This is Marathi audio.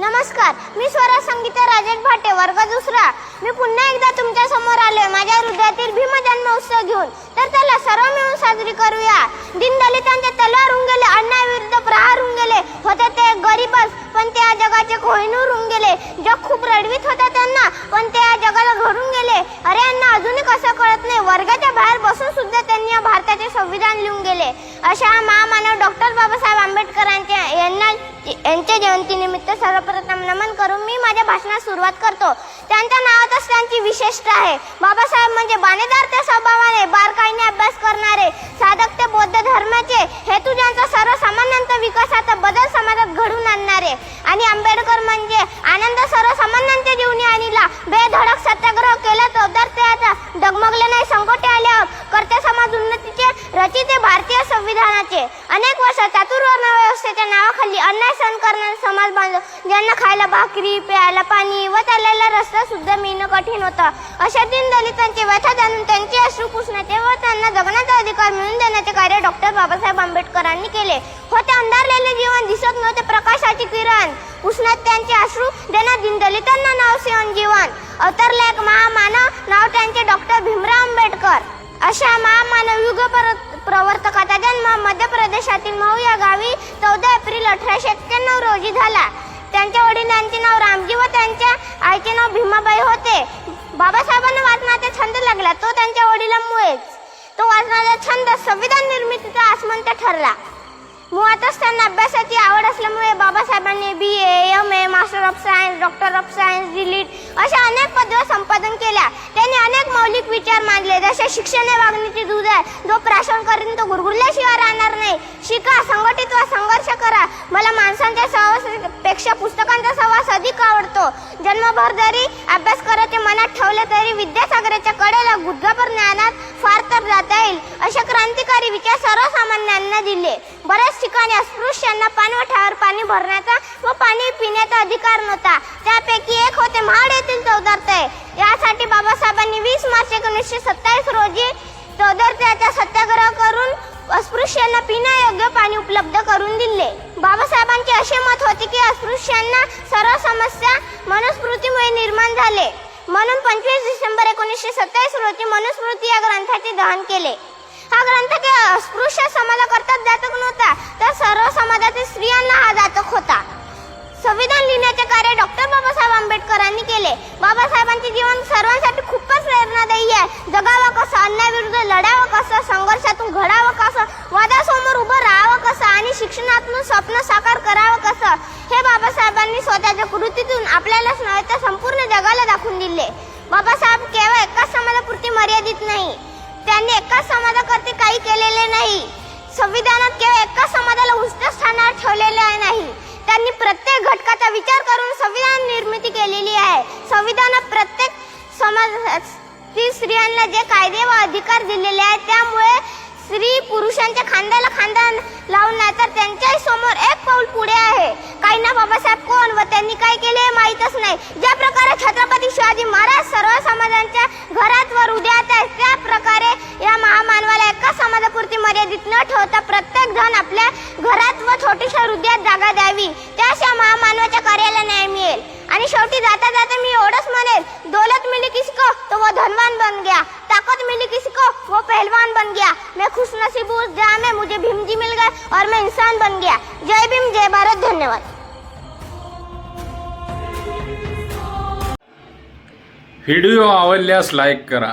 नमस्कार मी स्वरा संगीता राजेश भाटे वर्ग दुसरा. मी पुन्हा एकदा तुमच्यासमोर आलोय. माझ्या हृदयातील भीम जन्मोत्सव घेऊन. तर त्याला सर्व मिळून साजरी करूया. दिनदलितांचे तलवार होऊन गेले अन्यायाविरुद्ध प्रहार होऊन गेले होते ते गरीबच पण ते या जगाचे कोहिनूर होऊन गेले जग खूप रडवीत होता त्यांना पण ते या जगाला घडून गेले. अरे यांना अजूनही कसं कळत नाही? वर्गाच्या बाहेर बसून सुद्धा त्यांनी या भारताचे संविधान लिहून गेले. अशा महामानव यांच्या जयंतीनिमित्त सर्वप्रथम नमन करून मी माझ्या भाषणास सुरुवात करतो. त्यांच्या नावातच त्यांची विशेषता आहे. बाबासाहेब म्हणजे बाणेदार त्या स्वभावाने बारकाईने अभ्यास करणारे साधक ते बौद्ध धर्माचे हेतू ज्यांचा सर्वसामान्यांचा विकासाचा बदल समाजात घडून आणणारे. आणि आंबेडकर म्हणजे आनंद सर्वसामान्यांच्या जीवनी आणला. बेधडक सत्याग्रह केला तो तर त्याचा डगमगले नाही. संकटे आल्यावर करते समाज उन्नतीचे रचिते भारतीय संविधानाचे अनेक वर्ष चातुर्वर्ण व्यवस्थेच्या नावाखाली अन्याय सहन करणारे समाज बांधव ज्यांना खायला भाकरी प्यायला पाणी व चालायला रस्ता सुद्धा मिळणं कठीण होतं. अशा दिन दलितांची व्यथा जाणून त्यांचे अश्रू पुसण्याचे व त्यांना जगण्याचा अधिकार मिळवून देण्याचे कार्य डॉक्टर बाबासाहेब आंबेडकरांनी केले. होते अंधारलेले जीवन दिसत नव्हते प्रकाशाची किरण. पुसण्यात त्यांचे अश्रू देण्यात दीनदलितांना नाव सेवन जीवन. अवतरले एक महामानव नाव त्यांचे डॉक्टर भीमराव आंबेडकर. अशा महामानव युग परत प्रवर्तकाचा जन्म मध्य प्रदेशातील मऊ या गावी चौदा एप्रिल अठराशे एक्क्याण्णव रोजी झाला. त्यांच्या वडिलांचे नाव रामजी व त्यांच्या आईचे नाव भीमाबाई होते. बाबासाहेबांना वाचनाचा छंद लागला तो त्यांच्या वडिलांमुळेच. तो वाचनाचा छंद संविधान निर्मितीचा आसमंत ठरला. मुळातच त्यांना अभ्यासाची आवड असल्यामुळे बाबासाहेबांनी B A M A master of science doctor of science DLitt अशा अनेक पदव्या संपादन केल्या. त्यांनी अनेक मौलिक विचार मांडले. जसे शिक्षण हे वागणीची दूध आहे जो प्राशन करीन तो गुरगुरल्याशिवाय राहणार नाही. शिका संघटित व संघर्ष करा. मला माणसांच्या सहवासापेक्षा पुस्तकांचा सहवास अधिक आवडतो. जन्मभर जरी अभ्यास करायचे मनात ठेवले तरी विद्यासागराच्या कडेला गुदगाभर ज्ञानात फार तर जाता येईल अशा क्रांतिकारी विचार सर्वसामान्यांना दिले. बऱ्याच ठिकाणी अस्पृश्यांना पाणवठ्यावर पाणी भरण्याचा व पाणी पिण्याचा अधिकार नव्हता. त्यापैकी एक होते महाड येथील चौदरते यासाठी बाबासाहेबांनी वीस मार्च एकोणीसशे सत्तावीस रोजी चौदारत्याचा सत्याग्रह करून अस्पृश्यांना पिण्यायोग्य पाणी उपलब्ध करून दिले. बाबासाहेबांचे असे मत होते की अस्पृश्यांना सर्व समस्या मनुस्मृतीमुळे निर्माण झाले. म्हणून पंचवीस डिसेंबर एकोणीसशे सत्तावीस रोजी मनुस्मृती या ग्रंथाचे दहन केले. हा ग्रंथ के अस्पृश्य समाजाकरताच जातक नव्हता तर सर्व समाजातील स्त्रियांना हा जातक होता. संविधान लिहिण्याचे कार्य डॉक्टर बाबासाहेब आंबेडकरांनी केले. बाबासाहेबांचे जीवन सर्वांसाठी खूपच प्रेरणादायी आहे. जगावं कसं अन्याविरुद्ध लढावं कसं संघर्षातून घडावं कसं वादासमोर उभं राहावं कसं आणि शिक्षणातून स्वप्न साकार करावं कसं हे बाबासाहेबांनी स्वतःच्या कृतीतून आपल्यालाच नव्हे तर संपूर्ण जगाला दाखवून दिले. बाबासाहेब केवळ एकाच समाजापुरती मर्यादित नाही. त्यांनी एकाच समाजाकरती काही केलेले नाही. संविधानात केवळ एकाच समाजाला उच्च स्थानावर ठेवलेले नाही. त्यांनी प्रत्येक घटकाचा विचार करून संविधान निर्मिती केलेली आहे. संविधानात प्रत्येक समाज स्त्रियांना जे कायदे व अधिकार दिलेले आहेत त्यामुळे स्त्री पुरुषांच्या खांद्याला खांदा लावून नाही तर त्यांच्याही समोर एक पाऊल पुढे आहे. काहींना बाबासाहेब कोण व त्यांनी काय केले हे माहीतच नाही. ज्या प्रकारे छत्रपती शिवाजी महाराज सर्व समाजांच्या घरात वर उद्या आहेत त्या प्रकारे मर्यादित न ठेवता प्रत्येक जण आपल्या घरात व छोटीशा हृदयात जागा द्यावी. त्याशिवाय महामानवाच्या कार्याला न्याय मिळेल. आणि शेवटी जाता जाता मी एवढंच म्हणेल दौलत मिली किसको तो वो धनवान बन गया. ताकत मिली किसको वो पहलवान बन गया. मैं खुश नसीब हूँ जहाँ में मुझे भीम जी मिल गए और मैं इंसान बन गया. जय भीम जय भारत धन्यवाद. व्हिडिओ आवडल्यास लाईक करा.